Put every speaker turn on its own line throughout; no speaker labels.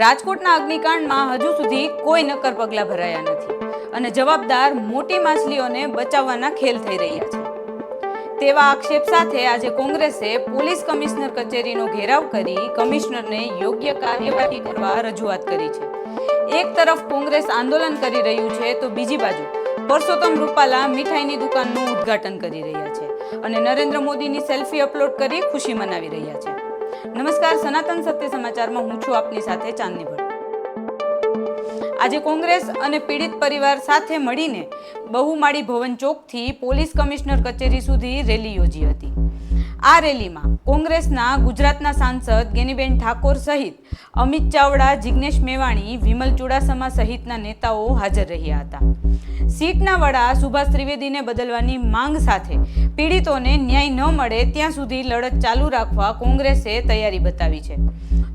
રાજકોટના અગ્નિકાંડમાં હજુ સુધી કોઈ નક્કર પગલાં ભરાયા નથી અને જવાબદાર મોટી માછલીઓને બચાવવાના ખેલ થઈ રહ્યા છે. તેવા આક્ષેપ સાથે આજે કોંગ્રેસે પોલીસ કમિશનર કચેરીનો ઘેરાવ કરી કમિશનરને યોગ્ય કાર્યવાહી કરવા રજૂઆત કરી છે. એક તરફ કોંગ્રેસ આંદોલન કરી રહ્યું છે તો બીજી બાજુ પરસોત્તમ રૂપાલા મીઠાઈની દુકાનનું ઉદ્ઘાટન કરી રહ્યા છે અને નરેન્દ્ર મોદીની સેલ્ફી અપલોડ કરી ખુશી મનાવી રહ્યા છે. નમસ્કાર, સનાતન સત્ય સમાચારમાં હું છું આપની સાથે ચાંદની ભટ્ટ. આજે કોંગ્રેસ અને પીડિત પરિવાર સાથે મળીને બહુમાળી ભવન ચોકથી પોલીસ કમિશનર કચેરી સુધી રેલી યોજી હતી. આ રેલીમાં કોંગ્રેસના ગુજરાતના સાંસદ ગેનીબેન ઠાકોર સહિત અમિત ચાવડા, જિગ્નેશ મેવાણી, વિમલ ચુડાસમા સહિતના નેતાઓ હાજર રહ્યા હતા. સીટના વડા સુભાષ ત્રિવેદીને બદલવાની માંગ સાથે પીડિતોને ન્યાય ન મળે ત્યાં સુધી લડત ચાલુ રાખવા કોંગ્રેસે તૈયારી બતાવી છે.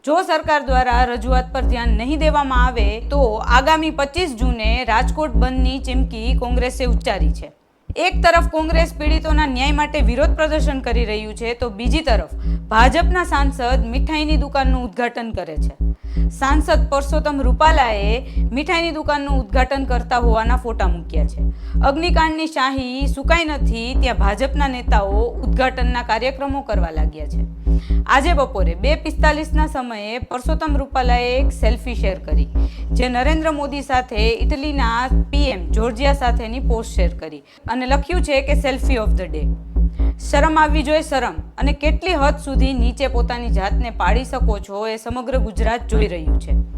જો સરકાર દ્વારા રજૂઆત પર ધ્યાન નહીં દેવામાં આવે તો આગામી પચીસ જૂને રાજકોટ બંધની ચીમકી કોંગ્રેસે ઉચ્ચારી છે. એક તરફ કોંગ્રેસ પીડિતોના ન્યાય માટે વિરોધ પ્રદર્શન કરી રહ્યું છે, તો બીજી તરફ ભાજપના સાંસદ મીઠાઈની દુકાનનું ઉદ્ઘાટન કરે છે. સાંસદ પરસોત્તમ રૂપાલાએ મીઠાઈની દુકાનનું ઉદ્ઘાટન કરતા હોવાના ફોટા મૂક્યા છે. અગ્નિકાંડની શાહી સુકાઈ નથી, ત્યાં ભાજપના નેતાઓ ઉદ્ઘાટનના કાર્યક્રમો કરવા લાગ્યા છે. આજે બપોરે બે પિસ્તાલીસના સમયે પરસોત્તમ રૂપાલાએ એક સેલ્ફી શેર કરી, જે નરેન્દ્ર મોદી સાથે ઇટલીના પીએમ જોર્જિયા સાથેની પોસ્ટ શેર કરી અને લખ્યું છે કે સેલ્ફી ઓફ ધ ડે. શરમ આવવી જોઈએ શરમ. અને કેટલી હદ સુધી નીચે પોતાની જાતને પાડી શકો છો એ સમગ્ર ગુજરાત જોઈ રહ્યું છે.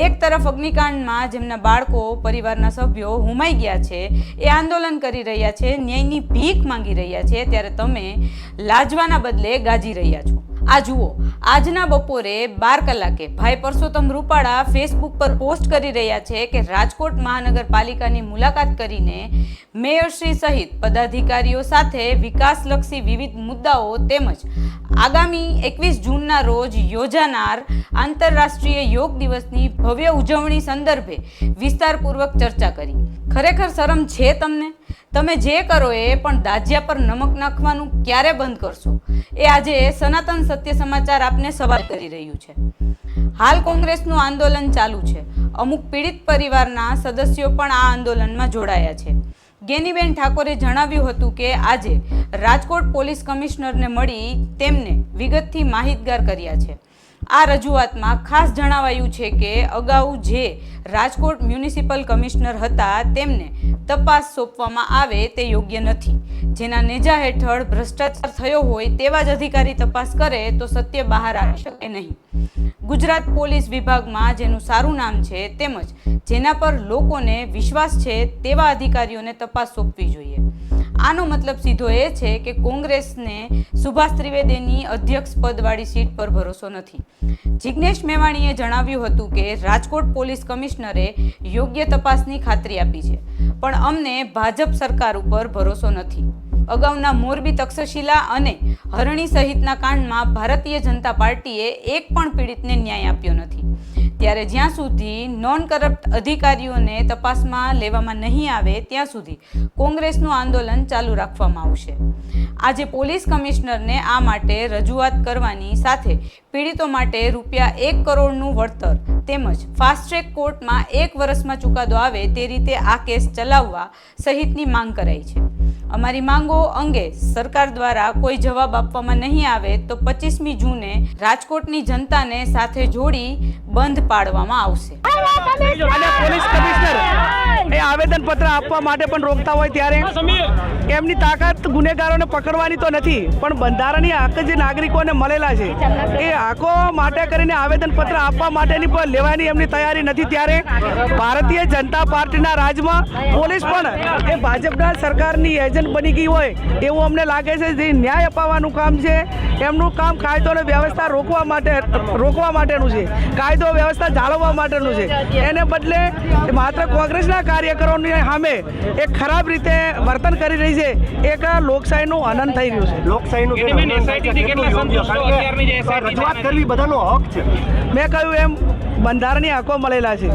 એક તરફ અગ્નિકાંડમાં જેમના બાળકો, પરિવારના સભ્યો હુમાઈ ગયા છે, એ આંદોલન કરી રહ્યા છે, ન્યાયની ભીખ માંગી રહ્યા છે, ત્યારે તમે લાજવાના બદલે ગાજી રહ્યા છો. આ જુઓ, આજના બપોરે બાર કલાકે ભાઈ પરસોત્તમ રૂપાળા ફેસબુક પર પોસ્ટ કરી રહ્યા છે કે રાજકોટ મહાનગરપાલિકાની મુલાકાત કરીને મેયરશ્રી સહિત પદાધિકારીઓ સાથે વિકાસલક્ષી વિવિધ મુદ્દાઓ તેમજ આગામી એકવીસ જૂનના રોજ યોજાનાર આંતરરાષ્ટ્રીય યોગ દિવસની ભવ્ય ઉજવણી સંદર્ભે વિસ્તારપૂર્વક ચર્ચા કરી. ખરેખર શરમ છે તમને? તમે જે કરો એ પણ દાજ્યા પર નમક નાખવાનું ક્યારે બંધ કરશો? એ આજે સનાતન સત્ય સમાચાર આપને સવાલ કરી રહ્યું છે. હાલ કોંગ્રેસનું આંદોલન ચાલુ છે. અમુક પીડિત પરિવારના સદસ્યો પણ આ આંદોલનમાં જોડાયા છે. ગેનીબેન ઠાકોરે જણાવ્યું હતું કે આજે રાજકોટ પોલીસ કમિશનરને મળી તેમને વિગતથી માહિતગાર કર્યા છે. આ રજૂઆતમાં ખાસ જણાવાયું છે કે અગાઉ જે રાજકોટ મ્યુનિસિપલ કમિશનર હતા, તેમને તપાસ સોંપવામાં આવે તે યોગ્ય નથી. જેના નેજા હેઠળ ભ્રષ્ટાચાર થયો હોય તેવા જ અધિકારી તપાસ કરે તો સત્ય બહાર આવી શકે નહીં. ગુજરાત પોલીસ વિભાગમાં જેનું સારું નામ છે તેમજ જેના પર લોકોને વિશ્વાસ છે તેવા અધિકારીઓને તપાસ સોંપવી જોઈએ. આનો મતલબ સીધો એ છે કે કોંગ્રેસને સુભાષ ત્રિવેદીની અધ્યક્ષ પદવાળી સીટ પર ભરોસો નથી. જિજ્ઞેશ મેવાણીએ જણાવ્યું હતું કે રાજકોટ પોલીસ કમિશનરે યોગ્ય તપાસની ખાતરી આપી છે, પણ અમને ભાજપ સરકાર ઉપર ભરોસો નથી. અગાઉના મોરબી તક્ષશિલા અને હરણી સહિતના કાંડમાં ભારતીય જનતા પાર્ટીએ એક પણ પીડિતને ન્યાય આપ્યો નથી. ત્યારે જ્યાં સુધી નોન કરપ્ટ અધિકારીઓને તપાસમાં લેવામાં નહીં આવે, ત્યાં સુધી કોંગ્રેસનું આંદોલન ચાલુ રાખવામાં આવશે. આજે પોલીસ કમિશનરને આ માટે રજૂઆત કરવાની સાથે પીડિતો માટે રૂપિયા એક કરોડનું વળતર તેમજ ફાસ્ટ ટ્રેક કોર્ટમાં એક વર્ષમાં ચુકાદો આવે તે રીતે આ કેસ ચલાવવા સહિતની માંગ કરાઈ છે. અમારી માંગો અંગે સરકાર દ્વારા કોઈ જવાબ આપવામાં નહીં આવે તો પચીસમી જૂને રાજકોટની જનતાને સાથે જોડી બંધ પાડવામાં આવશે.
અને પોલીસ કમિશનર એ આવેદન પત્ર આપવા માટે પણ રોકતા હોય ત્યારે એમની તાકાત ગુનેગારોને પકડવાની તો નથી પણ બંધારણની હક જે નાગરિકોને મળેલા છે એ હકો માટે કરીને આવેદન પત્ર આપવા માટેની પણ લેવાની એમની તૈયારી નથી. ત્યારે ભારતીય જનતા પાર્ટીના રાજમાં પોલીસ પણ એ ભાજપના સરકારની એજન્ટ બની ગઈ હોય એવું અમને લાગે છે. જે ન્યાય અપાવવાનું કામ છે એમનું કામ કાયદો અને વ્યવસ્થા રોકવા માટે રોકવા માટેનું છે. કાયદો વ્યવસ્થા જાળવવા માટેનું છે. એને બદલે માત્ર કોંગ્રેસના કાર્યકરોની સામે એક ખરાબ રીતે વર્તન કરી રહી છે. એક લોકશાહીનું હનન થઈ રહ્યું છે.
લોકશાહીનું
મેં કહ્યું એમ બંધારણની હકો મળેલા છે.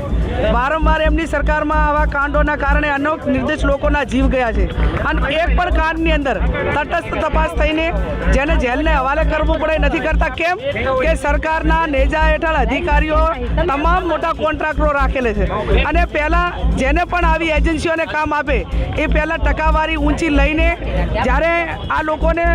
વારંવાર એમની સરકારમાં આવા કાંડોના કારણે અનેક નિર્દોષ લોકોના જીવ ગયા છે. અને એક પણ કાંડની અંદર તટસ્થ તપાસ થઈને જેને જેલને હવાલે કરવું પડે નથી કરતા. કેમ? કે સરકારના નેજા હેઠળ અધિકારીઓ તમામ મોટા કોન્ટ્રાક્ટરો રાખેલે છે. અને પહેલાં જેને પણ આવી એજન્સીઓને કામ આપે, એ પહેલાં ટકાવારી ઊંચી લઈને જ્યારે આ લોકોને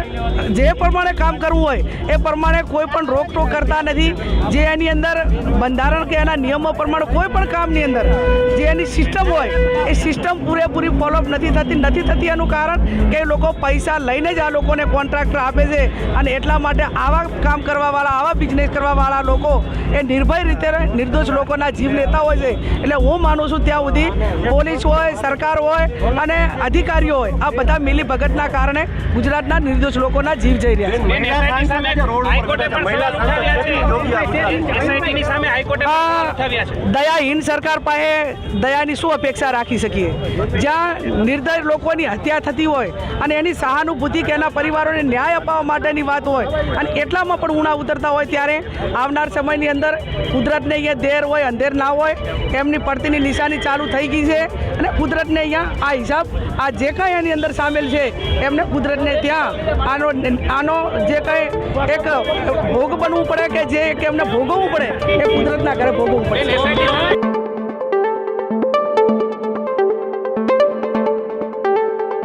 જે પ્રમાણે કામ કરવું હોય, એ પ્રમાણે કોઈ પણ રોકટોક કરતા નથી. જે એની અંદર બંધારણ કે એના નિયમો પ્રમાણે કોઈ પણ કામની અંદર જે એની સિસ્ટમ હોય એ સિસ્ટમ પૂરેપૂરી ફોલોઅપ નથી થતી નથી થતી એનું કારણ કે લોકો પૈસા લઈને જ આ લોકોને કોન્ટ્રાક્ટર આપે છે અને એટલા માટે આવા કામ કરવાવાળા આવા બિઝનેસ કરવાવાળા લોકો એ નિર્ભય રીતે નિર્દોષ લોકોના જીવ લેતા હોય છે. એટલે હું માનું છું ત્યાં સુધી પોલીસ હોય સરકાર હોય અને અધિકારીઓ હોય આ બધા મિલી ભગતના કારણે ગુજરાતના નિર્દોષ લોકોના જીવ જઈ રહ્યા છે. દયાહીન સરકાર પાસે દયાની શું અપેક્ષા રાખી શકીએ? જ્યાં નિર્દય લોકોની હત્યા થતી હોય અને એની સહાનુભૂતિ કે એના પરિવારોને ન્યાય અપાવવા માટેની વાત હોય અને એટલામાં પણ ઉણા ઉતરતા હોય ત્યારે આવનાર સમયની અંદર કુદરતને અહીંયા દેર હોય અંધેર ના હોય એમની પડતીની નિશાની ચાલુ થઈ ગઈ છે અને કુદરતને અહીંયા આ હિસાબ આ જે કાંઈ એની અંદર સામેલ છે એમને કુદરતને ત્યાં આનો આનો જે કંઈ એક ભોગ બનવું પડે કે જે એમને ભોગવવું પડે એ કુદરતના ઘરે ભોગવવું પડે